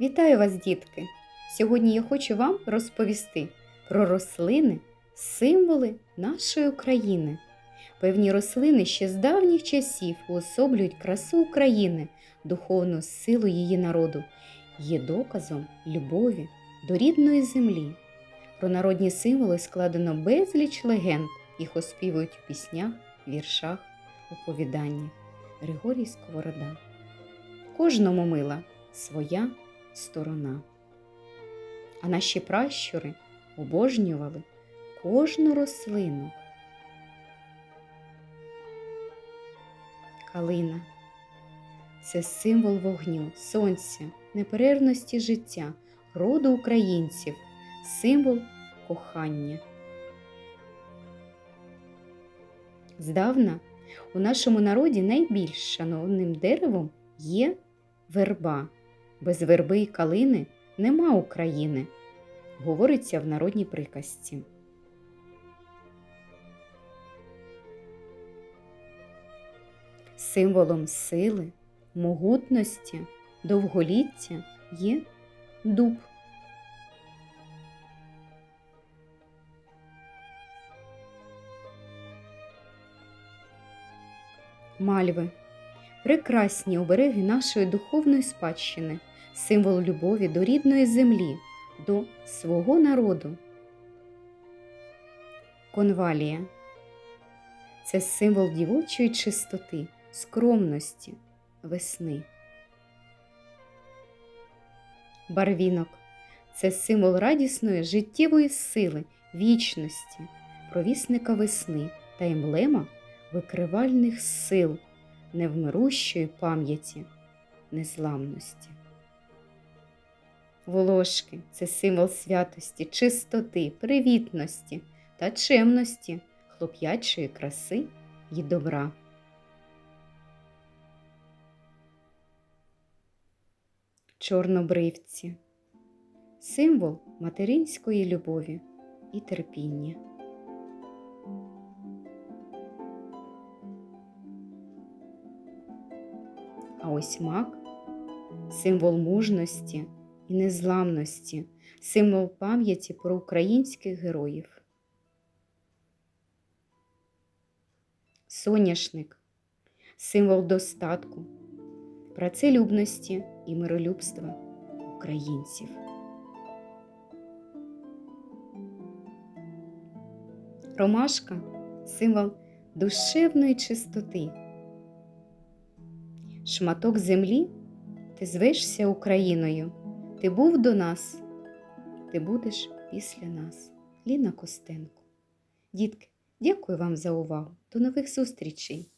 Вітаю вас, дітки! Сьогодні я хочу вам розповісти про рослини, символи нашої України. Певні рослини ще з давніх часів уособлюють красу України, духовну силу її народу, є доказом любові до рідної землі. Про народні символи складено безліч легенд, їх оспівують у піснях, віршах, оповіданнях. Григорій Сковорода. Кожному мила своя сторона. А наші пращури обожнювали кожну рослину. Калина це символ вогню, сонця, неперервності життя, роду українців, символ кохання. Здавна у нашому народі найбільш шановним деревом є верба. Без верби і калини нема України, говориться в народній приказці. Символом сили, могутності, довголіття є дуб. Мальви прекрасні обереги нашої духовної спадщини, символ любові до рідної землі, до свого народу. Конвалія це символ дівочої чистоти, скромності, весни. Барвінок це символ радісної життєвої сили, вічності, провісника весни та емблема викривальних сил невмирущої пам'яті, незламності. Волошки це символ святості, чистоти, привітності та чемності, хлоп'ячої краси і добра. Чорнобривці символ материнської любові і терпіння. А ось мак символ мужності і незламності, символ пам'яті про українських героїв. Соняшник символ достатку, працелюбності і миролюбства українців. Ромашка символ душевної чистоти. Шматок землі ти звешся Україною. Ти був до нас, ти будеш після нас. Ліна Костенко. Дітки, дякую вам за увагу. До нових зустрічей!